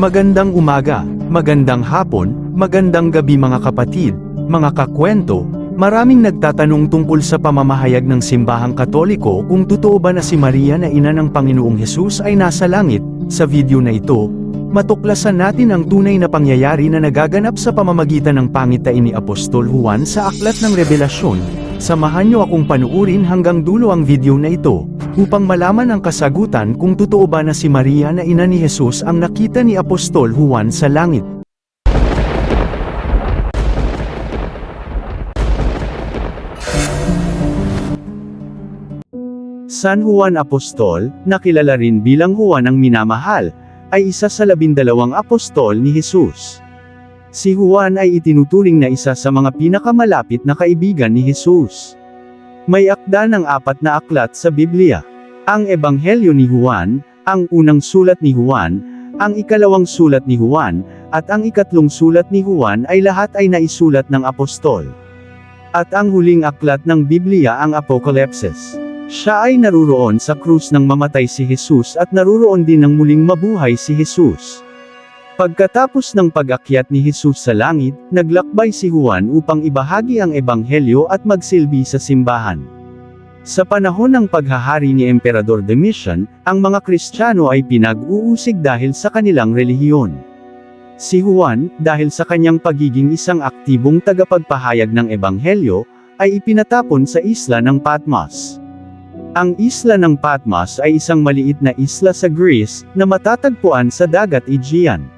Magandang umaga, magandang hapon, magandang gabi mga kapatid, mga kakwento, maraming nagtatanong tungkol sa pamamahayag ng simbahang katoliko kung totoo ba na si Maria na ina ng Panginoong Hesus ay nasa langit, sa video na ito, matuklasan natin ang tunay na pangyayari na nagaganap sa pamamagitan ng pangitain ni Apostol Juan sa Aklat ng Revelasyon, samahan niyo akong panuurin hanggang dulo ang video na ito, upang malaman ang kasagutan kung totoo ba na si Maria na ina ni Jesus ang nakita ni Apostol Juan sa langit. San Juan Apostol, nakilala rin bilang Juan ang minamahal, ay isa sa labindalawang apostol ni Jesus. Si Juan ay itinuturing na isa sa mga pinakamalapit na kaibigan ni Jesus. May akda ng apat na aklat sa Biblia. Ang Ebanghelyo ni Juan, ang unang sulat ni Juan, ang ikalawang sulat ni Juan, at ang ikatlong sulat ni Juan ay lahat ay naisulat ng apostol. At ang huling aklat ng Biblia ang Apocalypse. Siya ay naruroon sa krus nang mamatay si Jesus at naruroon din nang muling mabuhay si Jesus. Pagkatapos ng pag-akyat ni Jesus sa langit, naglakbay si Juan upang ibahagi ang ebanghelyo at magsilbi sa simbahan. Sa panahon ng paghahari ni Emperador Domitian, ang mga Kristiyano ay pinag-uusig dahil sa kanilang relihiyon. Si Juan, dahil sa kanyang pagiging isang aktibong tagapagpahayag ng ebanghelyo, ay ipinatapon sa isla ng Patmos. Ang isla ng Patmos ay isang maliit na isla sa Greece, na matatagpuan sa dagat Aegean.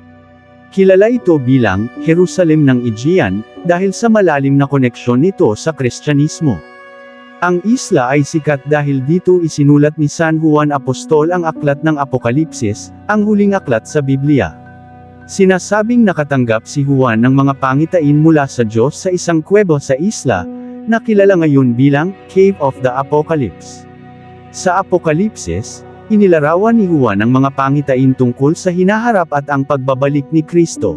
Kilala ito bilang, Jerusalem ng Aegean, dahil sa malalim na koneksyon nito sa Kristyanismo. Ang isla ay sikat dahil dito isinulat ni San Juan Apostol ang aklat ng Apokalipsis, ang huling aklat sa Biblia. Sinasabing nakatanggap si Juan ng mga pangitain mula sa Diyos sa isang kuwebo sa isla, na kilala ngayon bilang, Cave of the Apocalypse. Sa Apokalipsis, inilarawan ni Juan ang mga pangitain tungkol sa hinaharap at ang pagbabalik ni Kristo.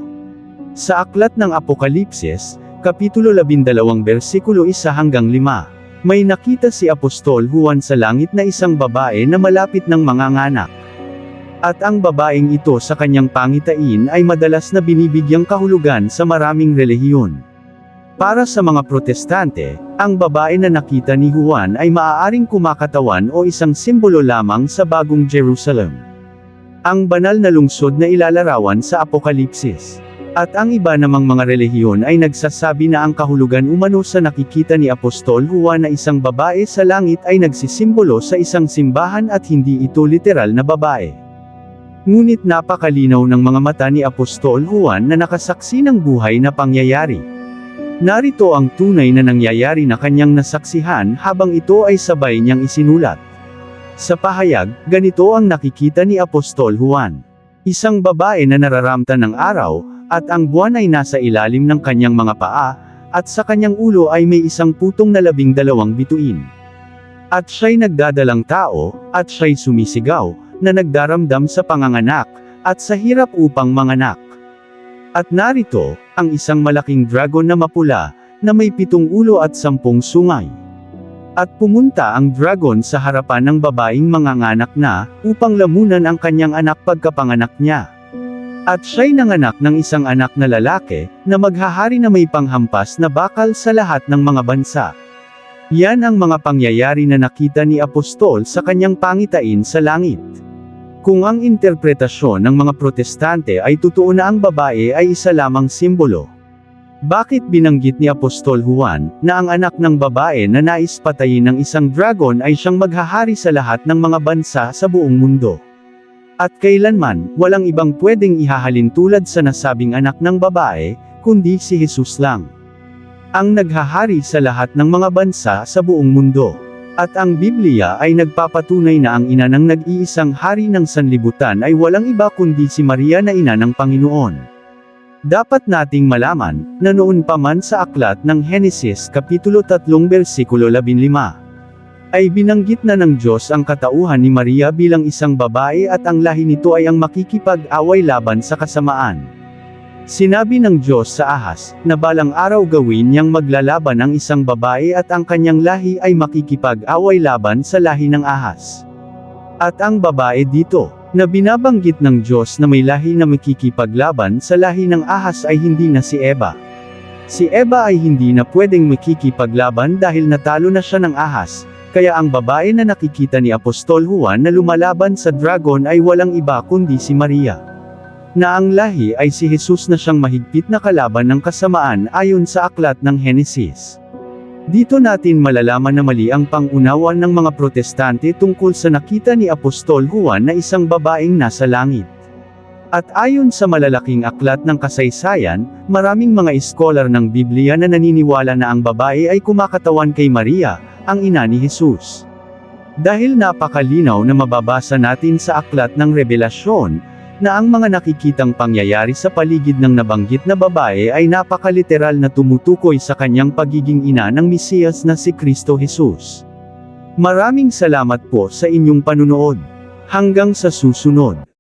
Sa aklat ng Apokalipsis, Kapitulo 12 versikulo 1 hanggang 5, may nakita si Apostol Juan sa langit na isang babae na malapit ng mga nganak. At ang babaeng ito sa kanyang pangitain ay madalas na binibigyang kahulugan sa maraming relihiyon. Para sa mga protestante, ang babae na nakita ni Juan ay maaaring kumakatawan o isang simbolo lamang sa bagong Jerusalem. Ang banal na lungsod na ilalarawan sa Apokalipsis. At ang iba namang mga relihiyon ay nagsasabi na ang kahulugan umano sa nakikita ni Apostol Juan na isang babae sa langit ay nagsisimbolo sa isang simbahan at hindi ito literal na babae. Ngunit napakalinaw ng mga mata ni Apostol Juan na nakasaksi ng buhay na pangyayari. Narito ang tunay na nangyayari na kanyang nasaksihan habang ito ay sabay niyang isinulat. Sa pahayag, ganito ang nakikita ni Apostol Juan. Isang babae na nararamtan ng araw, at ang buwan ay nasa ilalim ng kanyang mga paa, at sa kanyang ulo ay may isang putong na labing dalawang bituin. At siya'y nagdadalang tao, at siya'y sumisigaw, na nagdaramdam sa panganganak, at sa hirap upang manganak. At narito, ang isang malaking dragon na mapula, na may pitong ulo at sampung sungay. At pumunta ang dragon sa harapan ng babaeng manganganak na, upang lamunan ang kanyang anak pagkapanganak niya. At siya'y nanganak ng isang anak na lalaki, na maghahari na may panghampas na bakal sa lahat ng mga bansa. Yan ang mga pangyayari na nakita ni Apostol sa kanyang pangitain sa langit. Kung ang interpretasyon ng mga protestante ay totoo na ang babae ay isa lamang simbolo. Bakit binanggit ni Apostol Juan, na ang anak ng babae na nais patayin ng isang dragon ay siyang maghahari sa lahat ng mga bansa sa buong mundo? At kailanman, walang ibang pwedeng ihahalin tulad sa nasabing anak ng babae, kundi si Jesus lang. Ang naghahari sa lahat ng mga bansa sa buong mundo. At ang Biblia ay nagpapatunay na ang ina ng nag-iisang hari ng sanlibutan ay walang iba kundi si Maria na ina ng Panginoon. Dapat nating malaman, na noon pa man sa aklat ng Henesis Kapitulo 3 versikulo 15, ay binanggit na ng Diyos ang katauhan ni Maria bilang isang babae at ang lahi nito ay ang makikipag-away laban sa kasamaan. Sinabi ng Diyos sa ahas, na balang araw gawin niyang maglalaban ang isang babae at ang kanyang lahi ay makikipag-away laban sa lahi ng ahas. At ang babae dito, na binabanggit ng Diyos na may lahi na makikipaglaban sa lahi ng ahas ay hindi na si Eva. Si Eva ay hindi na pwedeng makikipaglaban dahil natalo na siya ng ahas, kaya ang babae na nakikita ni Apostol Juan na lumalaban sa dragon ay walang iba kundi si Maria. Na ang lahi ay si Jesus na siyang mahigpit na kalaban ng kasamaan ayon sa aklat ng Henesis. Dito natin malalaman na mali ang pangunawan ng mga protestante tungkol sa nakita ni Apostol Juan na isang babaeng nasa langit. At ayon sa malalaking aklat ng kasaysayan, maraming mga iskolar ng Biblia na naniniwala na ang babae ay kumakatawan kay Maria, ang ina ni Jesus. Dahil napakalinaw na mababasa natin sa aklat ng Revelasyon, na ang mga nakikitang pangyayari sa paligid ng nabanggit na babae ay napakaliteral na tumutukoy sa kanyang pagiging ina ng Mesiyas na si Kristo Jesus. Maraming salamat po sa inyong panunood. Hanggang sa susunod.